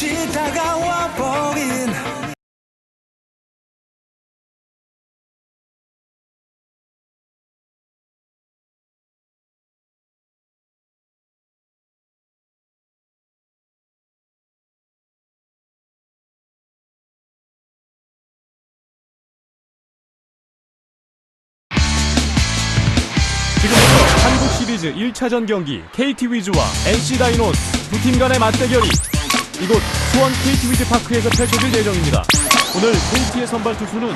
끝이 다가와 버린 지금부터 한국 시리즈 1차전 경기 KT 위즈와 NC 다이노스 두 팀 간의 맞대결이 이곳 수원 KT 위즈 파크에서 펼쳐질 예정입니다. 오늘 KT의 선발 투수는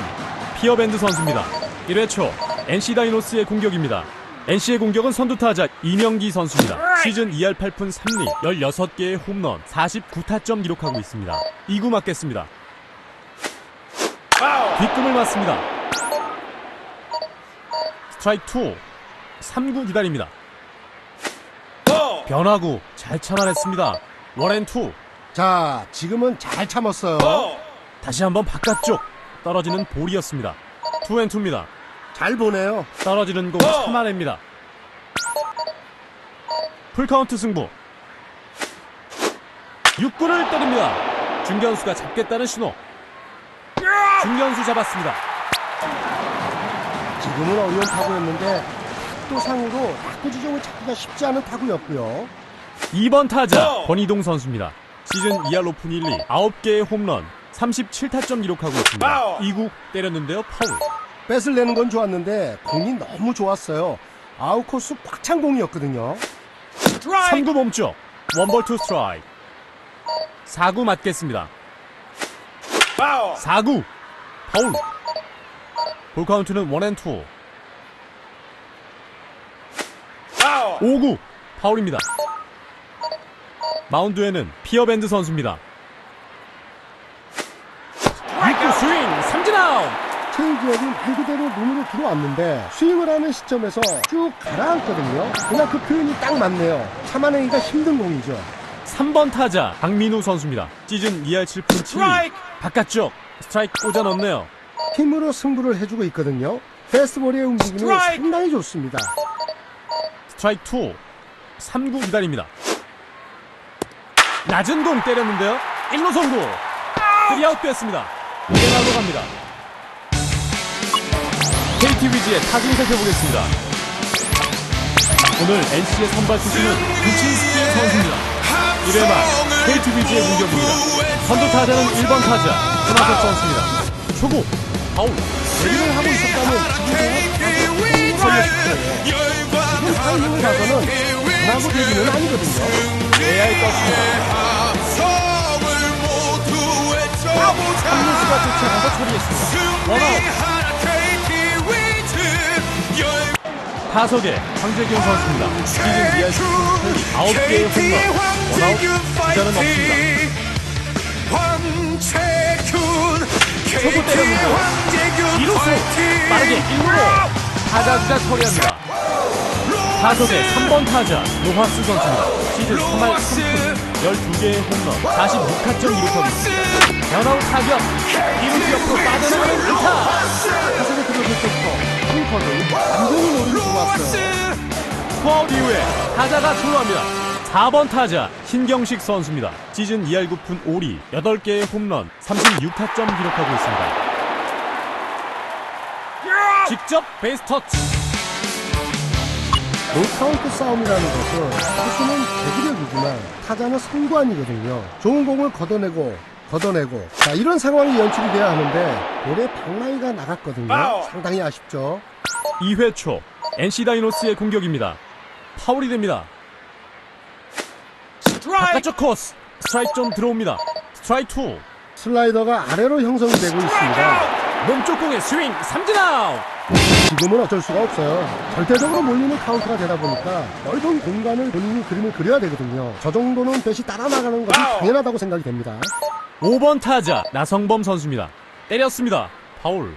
피어밴드 선수입니다. 1회 초 NC 다이노스의 공격입니다. NC의 공격은 선두타자 이명기 선수입니다. 시즌 2할 8푼 3리 16개의 홈런 49타점 기록하고 있습니다. 2구 맞겠습니다. 뒷꿈을 맞습니다. 스트라이크 2 3구 기다립니다. 변화구 잘 참아냈습니다. 원앤투 자, 지금은 잘 참았어요. 다시 한번 바깥쪽 떨어지는 볼이었습니다. 투앤투입니다. 잘 보네요. 떨어지는 공 참아냅니다. 풀카운트 승부. 6구를 때립니다. 중견수가 잡겠다는 신호. 중견수 잡았습니다. 지금은 어려운 타구였는데 각도상으로 타구 지점을 찾기가 쉽지 않은 타구였고요. 2번 타자 권희동 선수입니다. 시즌 2할 오픈 1, 2 9개의 홈런 37타점 기록하고 있습니다. 2구 때렸는데요. 파울. 뺏을 내는 건 좋았는데 공이 너무 좋았어요. 아웃 코스 꽉 찬 공이었거든요. 3구 멈춰 원볼 투 스트라이크 4구 맞겠습니다 4구 파울 볼 카운트는 원앤 투 5구 파울입니다 마운드에는 피어밴드 선수입니다 6구 스윙 삼진 아웃 체인지업이 말 그대로 눈으로 들어왔는데 스윙을 하는 시점에서 쭉 가라앉거든요. 그냥 그 표현이 딱 맞네요. 참아내기가 힘든 공이죠. 3번 타자 박민우 선수입니다 시즌 2할 7푼 7리 바깥쪽 스트라이크 꽂아 넣네요 힘으로 승부를 해주고 있거든요. 페스트볼의 움직임이 스트라이크! 상당히 좋습니다. 스트라이크 2 3구 기다립니다 낮은 공 때렸는데요. 1루 송구. 3아웃 됐습니다. 이대날로 갑니다. KT 위즈의 타중 살펴보겠습니다. 오늘 NC의 선발 투수는 구친스키 선수입니다. 1회 말 KT 위즈의 공격입니다. 선두 타자는 1번 타자 손아섭 선수입니다. 초구 파울. 대기를 하고 있었다면 지금 걸렸을 거예요. 지금 타이밍을 봐서는 변하고 대기는 아니거든요. AR 떴습니다 3루수가 쫓아가서 처리했습니다 원아웃 타석에 황재균 선수입니다. 시즌 2할 10분 9개의 홈런, 원아웃, 주자는 없습니다. 초구 때렸는데 2루수 빠르게 1루로 타자 주자 처리합니다. 타석에 3번 타자 노하스 선수입니다. 시즌 3할 3푼 12개의 홈런, 46타점 기록하고 있습니다. 변화우 타격, 2루수 옆으로 빠져나가는 안타! 타석에 들어설 때부터 홈커를 완전히 노리고 들어왔어요. 투아웃 이후에 타자가 출루합니다. 4번 타자 신경식 선수입니다. 시즌 2할 9푼 5리 8개의 홈런 36타점 기록하고 있습니다. 직접 베이스 터치 노카운트 싸움이라는 것은 투수는 제기력이지만 타자는 선관이거든요. 좋은 공을 걷어내고 걷어내고 자 이런 상황이 연출이 돼야 하는데 볼에 방망이가 나갔거든요. 상당히 아쉽죠. 2회 초 NC 다이노스의 공격입니다. 파울이 됩니다. 바깥쪽 코스 스트라이크 좀 들어옵니다. 스트라이크 2 슬라이더가 아래로 형성이 되고 있습니다. 몸쪽 공의 스윙 삼진 아웃 지금은 어쩔 수가 없어요. 절대적으로 몰리는 카운트가 되다 보니까 넓은 공간을 본인이 그림을 그려야 되거든요. 저 정도는 배시 따라 나가는 것이 당연하다고 생각이 됩니다. 5번 타자 나성범 선수입니다. 때렸습니다. 파울.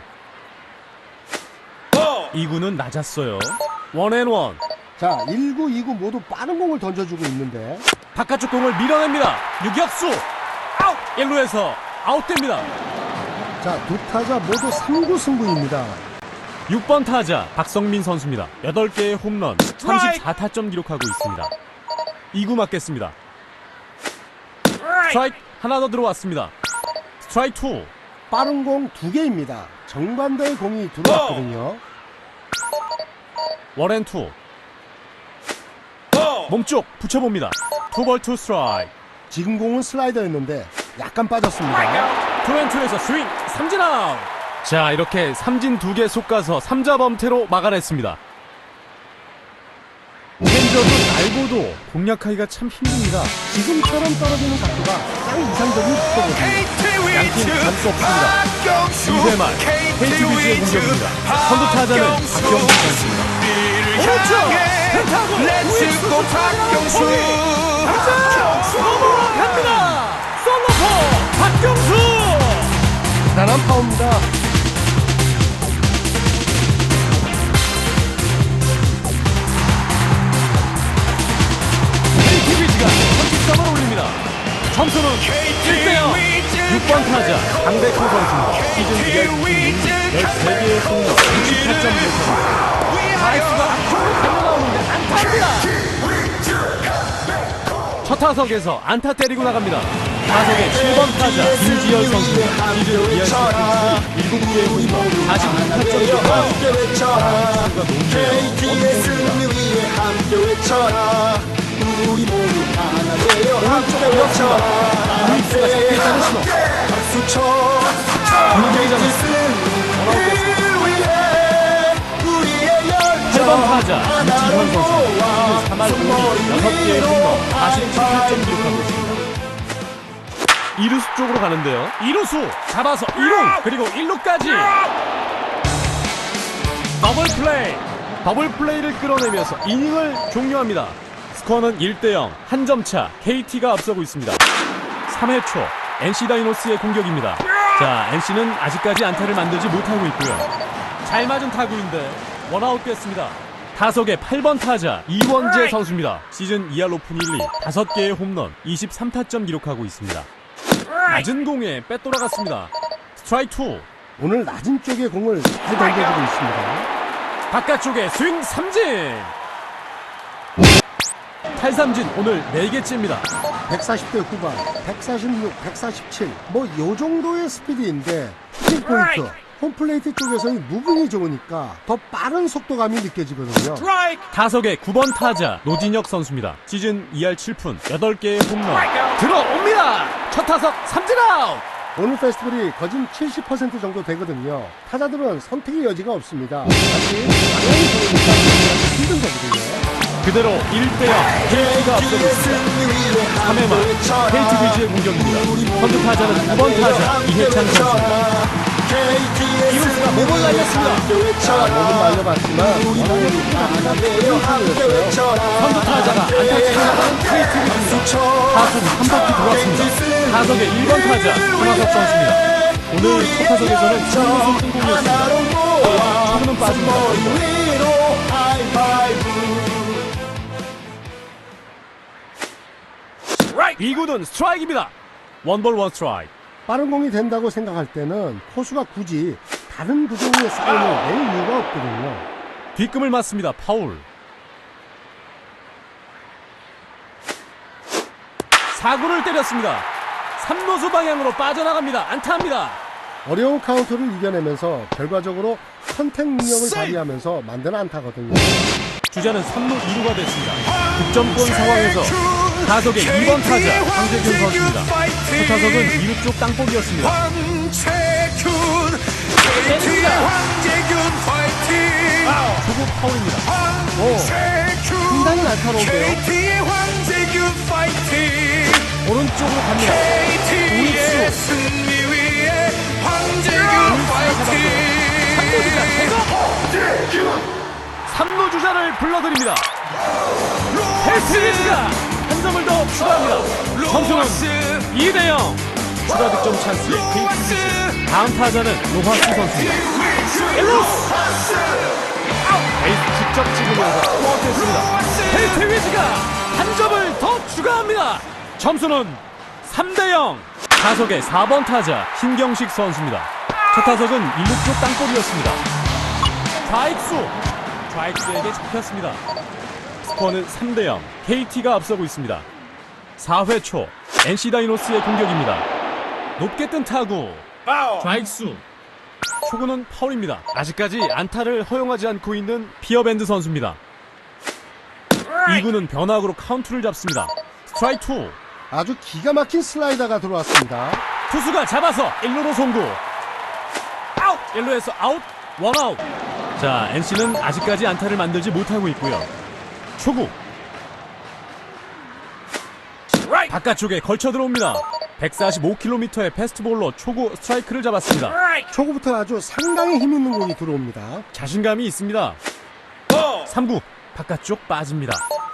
2구는 낮았어요. 원앤원. 자, 1구, 2구 모두 빠른 공을 던져주고 있는데 바깥쪽 공을 밀어냅니다. 유격수. 아웃. 1루에서 아웃됩니다. 자, 두 타자 모두 3구 승부입니다. 6번 타자 박성민 선수입니다. 8개의 홈런, 34타점 기록하고 있습니다. 2구 맞겠습니다. 스트라이크 하나 더 들어왔습니다. 스트라이크 2. 빠른 공 두 개입니다. 정반대의 공이 들어왔거든요. 원앤투. 몸쪽 붙여봅니다. 투볼 투 스트라이크. 지금 공은 슬라이더였는데 약간 빠졌습니다. 투앤투에서 스윙 삼진 아웃. 자 이렇게 삼진 두 개 속가서 삼자 범퇴로 막아냈습니다. 팬저도 알고도 공략하기가 참 힘듭니다. 지금처럼 떨어지는 각도가 가장 이상적인 각도거든요. 양팀 잔수 없습니다. 2회 말 KT 위즈의 공격입니다. 선두 타자는 박경수 선수입니다. 오른쪽 펜타고 우익수 박경수 당장 넘어갑니다. 솔로포 박경수 대단한 파워입니다. 선취점을 올립니다. 점수는 1대0 6번 타자 강백호 선수입니다. 시즌 2할 13개의 홈런 24점 기록합니다. 다이스가 앞쪽으로 달려 나오는데 안타입니다. 첫 타석에서 안타 때리고 나갑니다. 타석의 7번 타자 김지열 선수입니다. 시즌 2할 7개의 홈런 42타점 기록합니다. 우익수가 잡혀 있다는 신호. 분위기 잡았습니다. 8번 타자. 유지현 선수. 3할 5리 6개의 홈런 47타점 기록하고 있습니다. 2루수 쪽으로 가는데요. 2루수 잡아서 2루 그리고 1루까지. 더블 플레이. 더블 플레이를 끌어내면서 이닝을 종료합니다. 스코어는 1대0 한 점 차 KT가 앞서고 있습니다. 3회 초 NC 다이노스의 공격입니다. 자 NC는 아직까지 안타를 만들지 못하고 있고요. 잘 맞은 타구인데 원아웃 됐습니다. 타석의 8번 타자 이원재 선수입니다. 시즌 2할 오픈 1리 5개의 홈런 23타점 기록하고 있습니다. 낮은 공에 빼돌아갔습니다. 스트라이크 2 오늘 낮은 쪽에 공을 잘 던져주고 있습니다. 바깥쪽에 스윙 삼진 탈삼진 오늘 4개째입니다. 140대 후반, 146, 147, 뭐 요 정도의 스피드인데 히팅 포인트, 홈플레이트 쪽에서의 무빙이 좋으니까 더 빠른 속도감이 느껴지거든요. 타석의 9번 타자 노진혁 선수입니다. 시즌 2할 7푼 8개의 홈런 들어옵니다. 첫 타석 삼진 아웃. 오늘 페스티벌이 거진 70% 정도 되거든요. 타자들은 선택의 여지가 없습니다. 사실 방향이 좋으니까 힘든 거거든요. 그대로 1대0 KT가 앞서고 있습니다. 3회 말 KT 위즈의 공격입니다. 선두 타자는 9번 타자 이해찬 선수입니다. 이루수가 몸을 날렸습니다. 자, 몸은 날려봤지만 워낙에 타자가 좋은 선두 타자가 안타 치고 나가는 KT 위즈입니다. 타순 한 바퀴 돌았습니다. 타석의 1번 타자 김하석 선수입니다. 오늘 첫 타석에서는 승리선 승공이었습니다. 2구는 스트라이크입니다. 원볼 원 스트라이크. 빠른 공이 된다고 생각할 때는 포수가 굳이 다른 구종의 사인을 낼 이유가 없거든요. 뒷금을 맞습니다. 파울. 4구를 때렸습니다. 3루수 방향으로 빠져나갑니다. 안타합니다. 어려운 카운터를 이겨내면서 결과적으로 선택 능력을 발휘하면서 만든 안타거든요. 주자는 3루 2루가 됐습니다. 득점권 상황에서 타석의 2번 타자 황재균 선수입니다. 첫 타석은 2루 쪽 땅볼이었습니다. 황재균 KT의 황재균 파이팅 초구 파울입니다. 상당히 날카로운데요. KT의 황재균 파이팅 오른쪽으로 갑니다. KT의 우익수. 승리 위에 황재균 파이팅 3루 주자를 불러드립니다. 헬스리스가 한 점을 더 추가합니다. 점수는 2대 0. 추가 득점 찬스에 KT 다음 타자는 로하스 선수입니다. 1루스 베이스 직접 찍으면서 투아웃했습니다. 헬트 위즈가 한 점을 더 추가합니다. 점수는 3대 0. 타석의 4번 타자 신경식 선수입니다. 첫 타석은 1루 쪽 땅볼이었습니다. 좌익수 좌익수에게 잡혔습니다. 스코어는 3대0 KT가 앞서고 있습니다. 4회 초 NC 다이노스의 공격입니다. 높게 뜬 타구. 좌익수. 초구는 파울입니다. 아직까지 안타를 허용하지 않고 있는 피어밴드 선수입니다. 2구는 변화구로 카운트를 잡습니다. 스트라이크 2. 아주 기가 막힌 슬라이더가 들어왔습니다. 투수가 잡아서 1루로 송구. 아웃! 1루에서 아웃. 원아웃. 자, NC는 아직까지 안타를 만들지 못하고 있고요. 초구. 바깥쪽에 걸쳐 들어옵니다. 145km의 패스트볼로 초구 스트라이크를 잡았습니다. 초구부터 아주 상당히 힘 있는 공이 들어옵니다. 자신감이 있습니다. 3구 바깥쪽 빠집니다.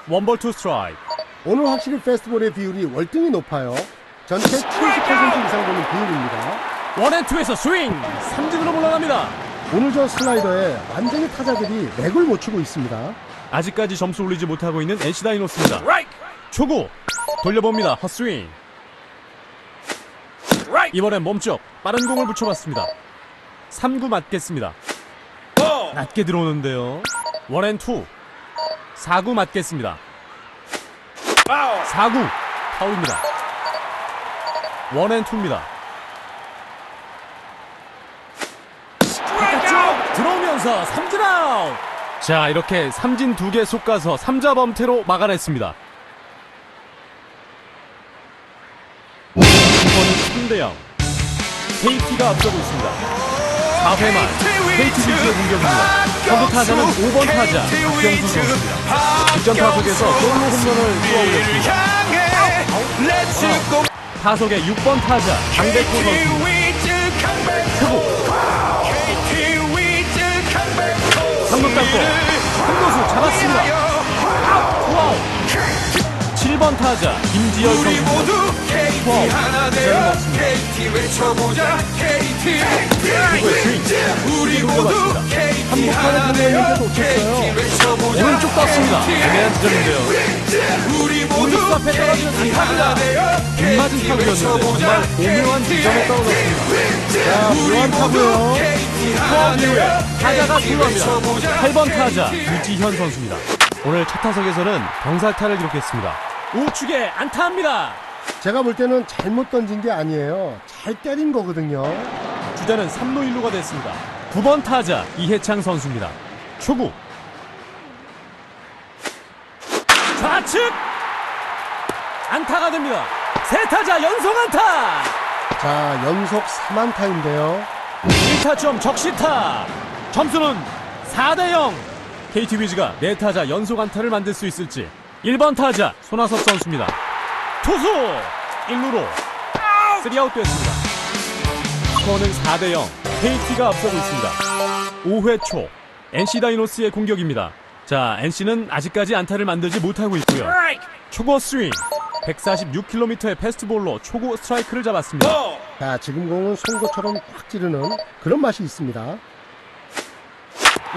원볼 투 스트라이크. 오늘 확실히 페스티벌의 비율이 월등히 높아요. 전체 70% 이상 되는 비율입니다. 원앤투에서 스윙! 삼진으로 물러납니다. 오늘 저 슬라이더에 완전히 타자들이 맥을 못 추고 있습니다. 아직까지 점수 올리지 못하고 있는 NC 다이노스입니다. 초구 돌려봅니다. 헛스윙. 이번엔 몸쪽 빠른 공을 붙여봤습니다. 3구 맞겠습니다. 낮게 들어오는데요. 원앤투 4구 맞겠습니다. 4구 파울입니다. 원앤투입니다. 들어오면서 삼진 아웃. 자 이렇게 삼진 두 개 쏟가서 3자 범퇴로 막아냈습니다. 이번은 3대 0. KT가 앞서고 있습니다. 4회 말 KT 위주의 공격입니다. 선두 타자는 5번 타자 박병수 선수입니다. 직전 타석에서 솔로 홈런을 쏘아올렸습니다. 타석의 6번 타자 강백호 선수입니다. 초구 3루 땅고 한도수 잡았습니다. 투아웃 7번 타자 김지열 선수입니다. 투아웃 자는 없습니다. 우리 모두 한복하는 공격인데 놓쳤어요. 오른쪽 떴습니다. 애매한 지점인데요. 우리 공수 앞에 떨어지는 안타입니다. 빗맞은 타구였는데 정말 오묘한 지점에 떨어졌습니다. 자, 묘한 타구요. 투아웃 이후에 타자가 출루합니다. 8번 타자 유지현 선수입니다. 오늘 첫 타석에서는 병살타를 기록했습니다. 우측에 안타합니다. 제가 볼 때는 잘못 던진 게 아니에요. 잘 때린 거거든요. 주자는 3루 1루가 됐습니다. 9번 타자 이해창 선수입니다. 초구 좌측 안타가 됩니다. 세 타자 연속 안타. 자, 연속 3안타인데요. 1타점 적시타. 점수는 4대 0. KT 위즈가 네 타자 연속 안타를 만들 수 있을지. 1번 타자 손아섭 선수입니다. 투수 1루로 3아웃 됐습니다. 스코어는 4대 0. KT가 앞서고 있습니다. 5회 초 NC 다이노스의 공격입니다. 자, NC는 아직까지 안타를 만들지 못하고 있고요. 초고 스윙 146km의 패스트볼로 초고 스트라이크를 잡았습니다. 자, 지금 공은 송곳처럼 확 찌르는 그런 맛이 있습니다.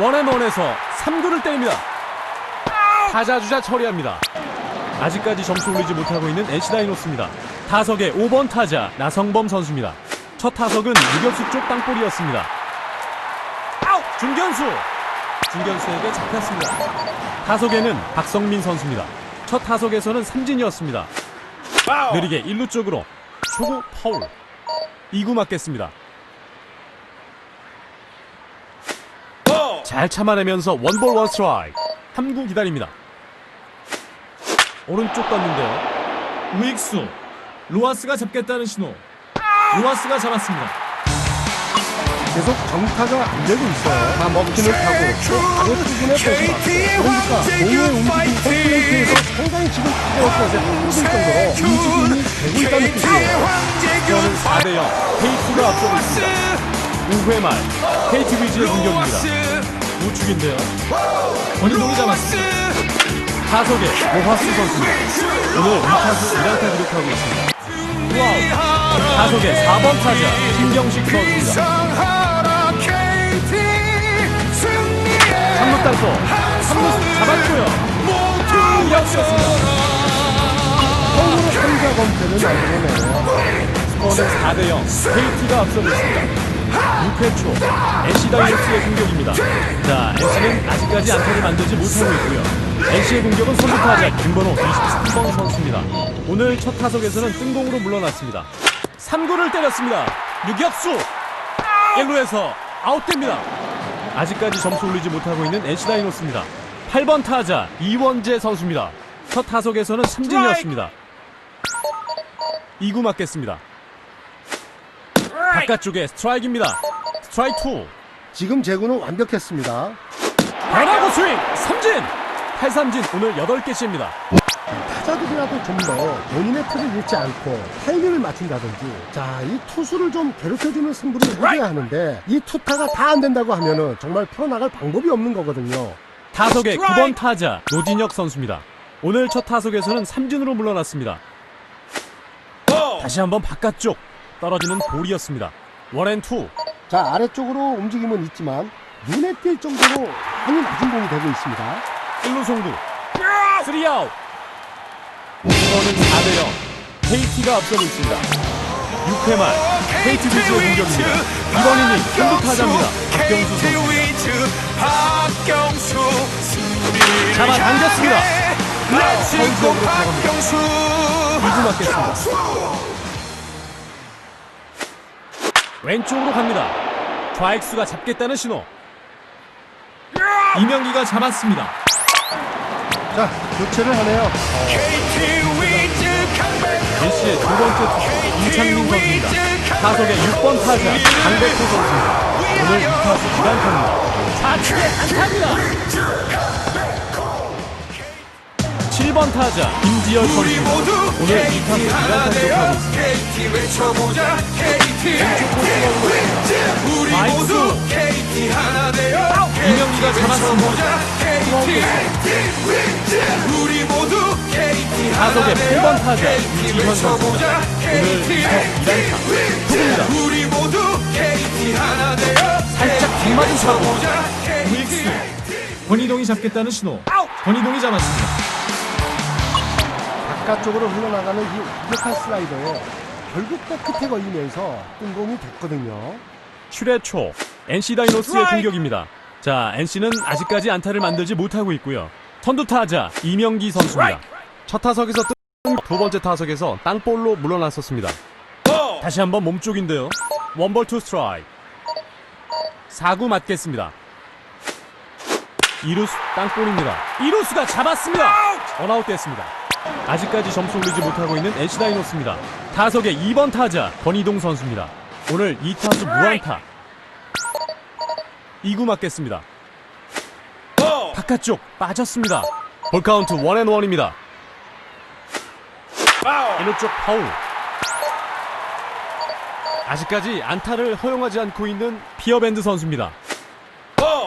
원앤원에서 3구를 때립니다. 타자 주자 처리합니다. 아직까지 점수 올리지 못하고 있는 NC 다이노스입니다. 타석의 5번 타자 나성범 선수입니다. 첫 타석은 유격수 쪽 땅볼이었습니다. 아웃! 중견수! 중견수에게 잡혔습니다. 타석에는 박성민 선수입니다. 첫 타석에서는 삼진이었습니다. 느리게 1루 쪽으로 초구 파울 2구 맞겠습니다. 잘 참아내면서 원볼 원스트라이크 3구 기다립니다. 오른쪽 떴는데요. 우익수 로하스가 잡겠다는 신호. 로하스가 잡았습니다. 계속 정타가 안 되고 있어요. 다 먹히는 타고 또 바로 수준의 빼지 그러니까 공의 움직임 컴플레이트에서 상당히 지금 타자로서 힘들 정도로 움직임이 되고 있다는 뜻이에요. 스코어는 4대 0. KT가 앞서고 있습니다. 5회 말 KT 위즈의 공격입니다. 우측인데요. 권인동이 잡았습니다. 타석에 로하스 선수입니다. 오늘 2타수 1안타 기록하고 있습니다. 와우. 타석에 4번 타자 김경식 선수입니다. 3루 땅고 3루 잡았고요. 이었습니다. 서울의 삼자 범퇴는 만들어내요. 스코어는 4대 0. KT가 앞서고 있습니다. 6회 초 NC 다이노스의 공격입니다. 자, NC는 아직까지 안타를 만들지 못하고 있고요. NC의 공격은 선두 타자 김번호 23번 선수입니다. 오늘 첫 타석에서는 뜬공으로 물러났습니다. 3구를 때렸습니다. 유격수 1루에서 아웃됩니다. 아직까지 점수 올리지 못하고 있는 NC 다이노스입니다. 8번 타자 이원재 선수입니다. 첫 타석에서는 삼진이었습니다. 2구 맞겠습니다. 바깥쪽에 스트라이크입니다. 스트라이크 2. 지금 제구는 완벽했습니다. 변화구 스윙 삼진 8삼진 오늘 8개째입니다. 타자들이라도 좀 더 본인의 틀을 잃지 않고 타이밍을 맞춘다든지 자 이 투수를 좀 괴롭혀주는 승부를 해야 하는데 이 투타가 다 안 된다고 하면은 정말 풀어나갈 방법이 없는 거거든요 타석의 9번 타자 노진혁 선수입니다. 오늘 첫 타석에서는 삼진으로 물러났습니다. 다시 한번 바깥쪽 떨어지는 볼이었습니다. 원앤투. 자 아래쪽으로 움직임은 있지만 눈에 띌 정도로 많이 낮은 공이 되고 있습니다. 1루 송구 3아웃. 이거는 4대0 KT가 앞서고 있습니다. 6회 말. KT 위즈의 공격입니다. 이번 이닝 선두 타자입니다. 박경수. 선수. 잡아 당겼습니다. 향해 파울 렛츠고 지역으로 들어갑니다. 박경수. 2구 맞겠습니다 왼쪽으로 갑니다 좌익수가 잡겠다는 신호 이명기가 잡았습니다 자 교체를 하네요 NC의 두 번째 투수 이창민 선수입니다. 타석의 6번 타자 강백호 선수입니다. 오늘 2타수 기간타입니다. 좌측에 안타입니다. 7번 타자 김지열 선수입니다. 오늘 KT 2타수 하나 기간타 되어 기록하고 있습니다. KT 우리. 모두 KT 하나 되어 이명기가 잡았습니다. KT 우리 모두 KT 타석의 8번 타자 이지현 선수입니다. 외쳐보자 오늘 KT 2타 2단타 투구입니다. 우리 모두 KT 하나 되어 살짝 뒷맞은 사고 우익수 권희동이 잡겠다는 신호 권희동이 잡았습니다. 바깥쪽으로 흘러나가는 이 완벽한 슬라이더에 결국 또 끝에 걸리면서 뜬공이 됐거든요 출애초 NC 다이노스의 공격입니다. 자, NC는 아직까지 안타를 만들지 못하고 있고요. 선두 타자 이명기 선수입니다. 첫 타석에서 뜬, 두 번째 타석에서 땅볼로 물러났었습니다. 다시 한번 몸쪽인데요. 원볼 투 스트라이크. 4구 맞겠습니다. 이루수 땅볼입니다. 이루수가 잡았습니다. 원아웃 됐습니다. 아직까지 점수 올리지 못하고 있는 NC 다이노스입니다. 타석의 2번 타자 권희동 선수입니다. 오늘 2타수 무안타. 2구 맞겠습니다. 바깥쪽 빠졌습니다. 볼 카운트 원앤원입니다. 1루 쪽 파울. 아직까지 안타를 허용하지 않고 있는 피어밴드 선수입니다.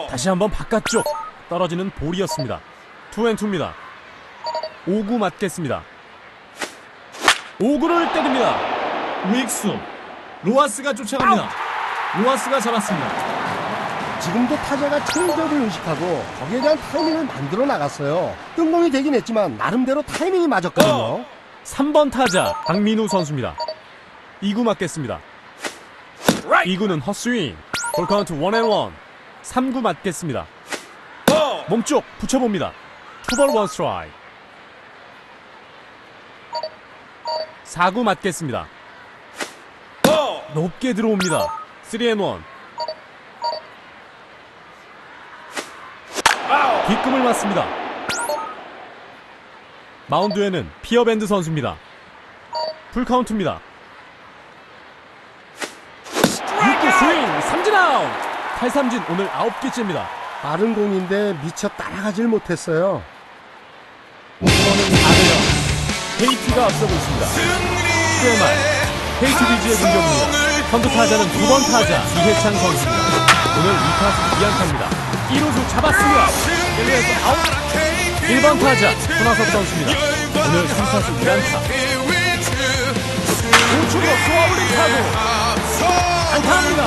다시 한번 바깥쪽 떨어지는 볼이었습니다. 투앤투입니다. 5구 맞겠습니다. 5구를 때립니다. 우익수 로아스가 쫓아갑니다. 로아스가 잡았습니다. 지금도 타자가 체인지업을 의식하고 거기에 대한 타이밍을 만들어 나갔어요 뜬공이 되긴 했지만 나름대로 타이밍이 맞았거든요 3번 타자 박민우 선수입니다. 2구 맞겠습니다. 2구는 헛스윙. 볼 카운트 원앤원. 3구 맞겠습니다. 몸쪽 붙여봅니다. 투볼 원 스트라이크. 4구 맞겠습니다. 높게 들어옵니다. 3앤1. 뒷금을 맞습니다. 마운드에는 피어밴드 선수입니다. 풀카운트입니다. 6구 스윙 삼진 아웃 8삼진 오늘 9개째입니다. 빠른 공인데 미처 따라가질 못했어요 이번은 4대0 KT가 앞서고 있습니다. 10회 말 KT 비즈의 공격입니다. 선두 타자는 두 번 타자 이해찬 선수입니다. 오늘 2타수 2안타입니다. 1루수 잡았습니다. 1루에서 아웃 1번 타자 손아섭 선수입니다. 오늘 3타수 2안타 우측으로 쏘아올린 타구 안타입니다.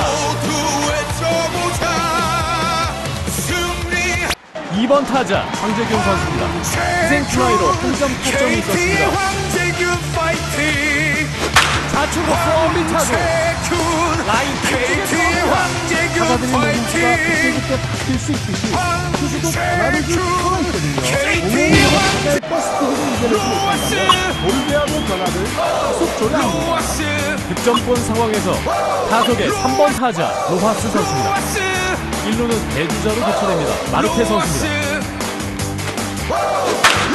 2번 타자 황재균 선수입니다. 희생 플라이로 한점 타점이 있었습니다. 황재균 파이팅 좌측으로 썸비 타고 라인 타자들의 노림수가 파이팅 그때그때 바뀔 수 있듯이 투수도 변화를 줄 필요가 있거든요. 버스트를 이겨내지 못하면 볼배하고 변화를 계속 줘야 합니다. 로하스 득점권 상황에서 타석의 3번 타자 로하스 선수입니다. 로하스 1루는 대주자로 교체됩니다. 마르테 선수입니다.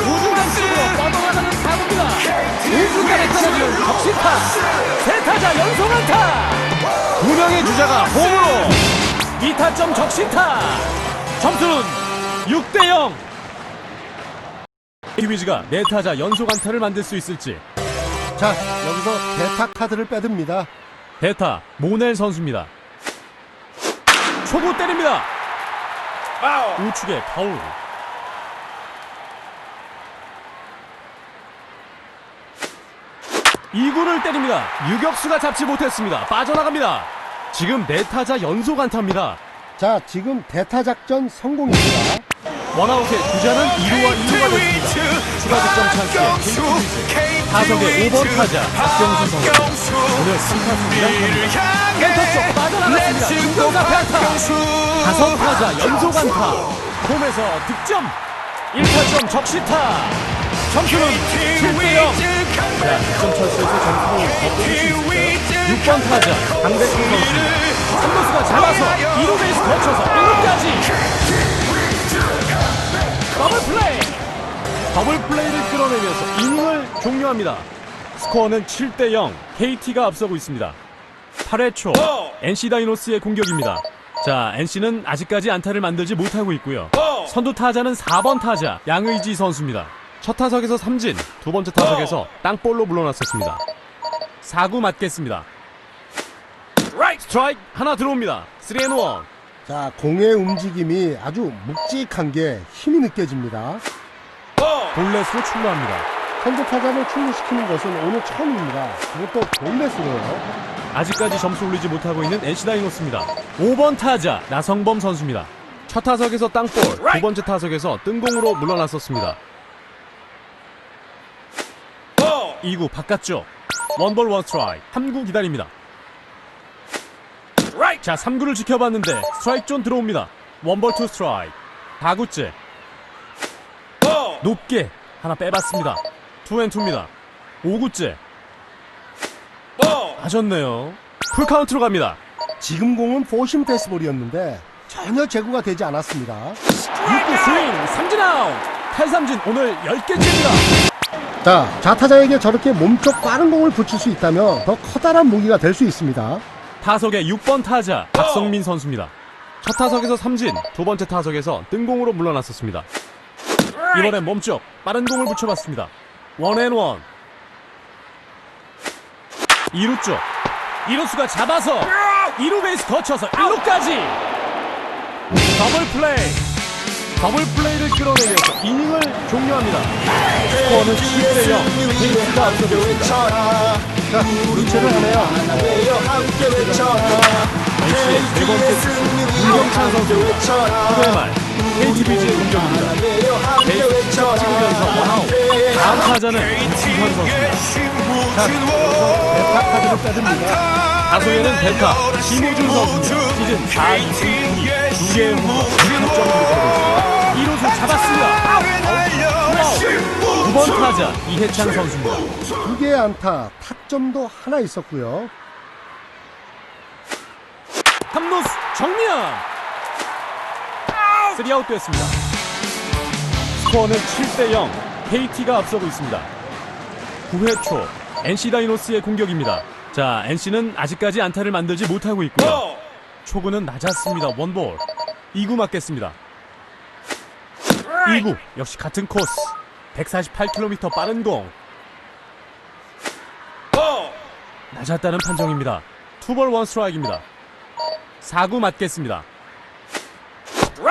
우중간 쪽으로 뻗어나가는 타구입니다. 우중간에 떨어지는 적시타. 세 타자 연속 안타. 두 명의 주자가 홈으로 2타점 적시타. 점수는 6대 0. 키위즈가 네 타자 연속 안타를 만들 수 있을지 자, 여기서 대타 카드를 빼듭니다. 대타 모넬 선수입니다. 초구 때립니다. 우측에 파울. 이구를 때립니다. 유격수가 잡지 못했습니다. 빠져나갑니다. 지금 네 타자 연속 안타입니다. 자, 지금 대타 작전 성공입니다. 원아웃에 주자는 2루와 1루가 됐습니다. 추가 득점 찬스에 KT 타석의 5번 타자 박경수 선수. 오늘 스타트입니다. 센터 쪽 빠져나갔습니다. 중견사 안타. 다섯 타자 연속 안타. 홈에서 득점. 1타점 적시타. 점수는 7대 0. 자, 득점 찬스에서 점수를 더 올릴 수 있을까요? 6번 타자 강백호 선수. 3루수가 잡아서 2루 베이스 거쳐서 1루까지. 더블 플레이. 더블 플레이를 끌어내면서 이닝을 종료합니다. 스코어는 7대 0. KT가 앞서고 있습니다. 8회 초 NC 다이노스의 공격입니다. 자, NC는 아직까지 안타를 만들지 못하고 있고요. 선두 타자는 4번 타자 양의지 선수입니다. 첫 타석에서 삼진, 두 번째 타석에서 땅볼로 물러났었습니다. 4구 맞겠습니다. 스트라이크 하나 들어옵니다. 3앤1. 자, 공의 움직임이 아주 묵직한 게 힘이 느껴집니다. 볼넷으로 출루합니다. 현재 타자를 출루시키는 것은 오늘 처음입니다. 그것도 볼넷으로요. 아직까지 점수 올리지 못하고 있는 NC 다이노스입니다. 5번 타자 나성범 선수입니다. 첫 타석에서 땅볼, 두 번째 타석에서 뜬공으로 물러났었습니다. 2구 바깥쪽 원볼 원스트라이크 3구 기다립니다. 자 3구를 지켜봤는데 스트라이크 존 들어옵니다. 원볼 투 스트라이크 4구째 높게 하나 빼봤습니다. 투앤투입니다. 5구째 하셨네요. 풀카운트로 갑니다. 지금 공은 포심 패스볼이었는데 전혀 제구가 되지 않았습니다. 6구 스윙 삼진 아웃 탈삼진 오늘 10개째입니다. 자, 좌타자에게 저렇게 몸쪽 빠른 공을 붙일 수 있다면 더 커다란 무기가 될 수 있습니다. 타석의 6번 타자 박성민 선수입니다. 첫 타석에서 삼진, 두 번째 타석에서 뜬공으로 물러났었습니다. 이번엔 몸쪽 빠른 공을 붙여봤습니다. 원앤원 2루 쪽. 2루수가 잡아서 2루 베이스 거쳐서 1루까지. 더블 플레이. 더블 플레이를 끌어내면서 이닝을 종료합니다. 스코어는 7대 0 KT가 앞서고 있습니다. 자, 교체를 하네요. NC의 네 번째 문경찬 선수입니다. 9회 말 KTBG의 공격입니다. 베이스 찍으면서 원아웃 다음 타자는 이승현 선수입니다. 대타 카드를 빼듭니다. 다소에는 베타 김호준 선수입니다. 시즌 4 2승 2개의 홈런 6점을 기록하고 있습니다. 1호수 잡았습니다. 아웃. 9번 타자 이해찬 선수입니다. 두 개의 안타, 타점도 하나 있었고요. 3루수 정면 3아웃 됐습니다. 스코어는 7대 0 KT가 앞서고 있습니다. 9회 초 NC 다이노스의 공격입니다. 자, NC는 아직까지 안타를 만들지 못하고 있고요. 초구는 낮았습니다. 원볼. 2구 맞겠습니다. 2구 역시 같은 코스. 148km 빠른 공. 낮았다는 판정입니다. 투볼 원 스트라이크입니다. 4구 맞겠습니다.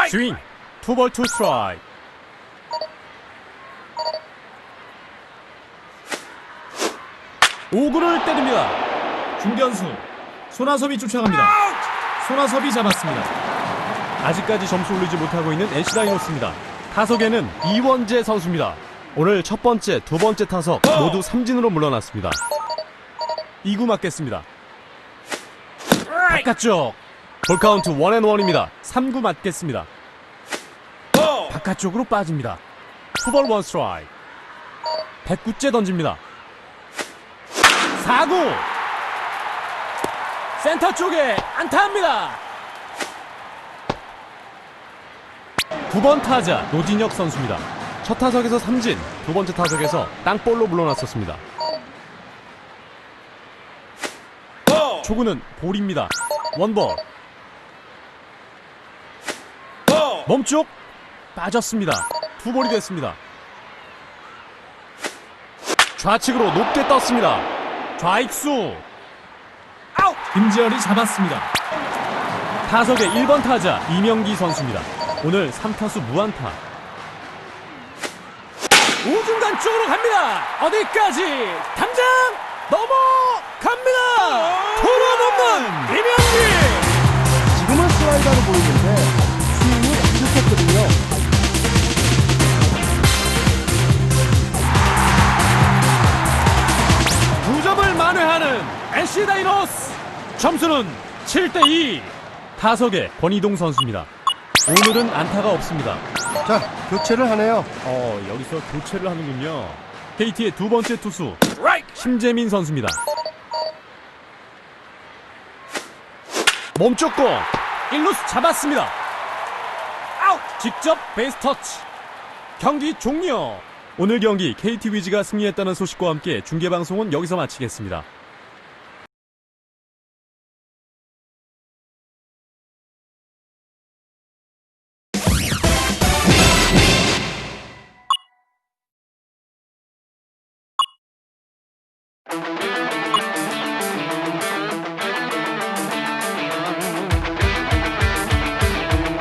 스윙. 투볼 투 스트라이크. 오구를 때립니다. 중견수 손아섭이 쫓아갑니다. 손아섭이 잡았습니다. 아직까지 점수 올리지 못하고 있는 NC 다이노스입니다. 타석에는 이원재 선수입니다. 오늘 첫 번째, 두 번째 타석 모두 삼진으로 물러났습니다. 2구 맞겠습니다. 바깥쪽. 볼 카운트 원앤원입니다. 3구 맞겠습니다. 바깥쪽으로 빠집니다. 투볼 원 스트라이크. 109째 던집니다. 4구. 센터 쪽에 안타합니다. 9번 타자 노진혁 선수입니다. 첫 타석에서 삼진, 두 번째 타석에서 땅볼로 물러났었습니다. 초구는 볼입니다. 원볼. 멈쪽 빠졌습니다. 투볼이 됐습니다. 좌측으로 높게 떴습니다. 좌익수. 아웃! 김지현이 잡았습니다. 타석의 1번 타자 이명기 선수입니다. 오늘 3타수 무안타. 우중간 쪽으로 갑니다. 어디까지? 당장 넘어갑니다. 투런 홈런 이명기. 지금은 슬라이더로 보이는데 만회하는 NC 다이노스. 점수는 7대2 타석의 권희동 선수입니다. 오늘은 안타가 없습니다. 자, 교체를 하네요. 어 여기서 교체를 하는군요. KT의 두 번째 투수 심재민 선수입니다. 몸쪽 공 1루수 잡았습니다. 아웃! 직접 베이스 터치. 경기 종료 오늘 경기 KT 위즈가 승리했다는 소식과 함께 중계방송은 여기서 마치겠습니다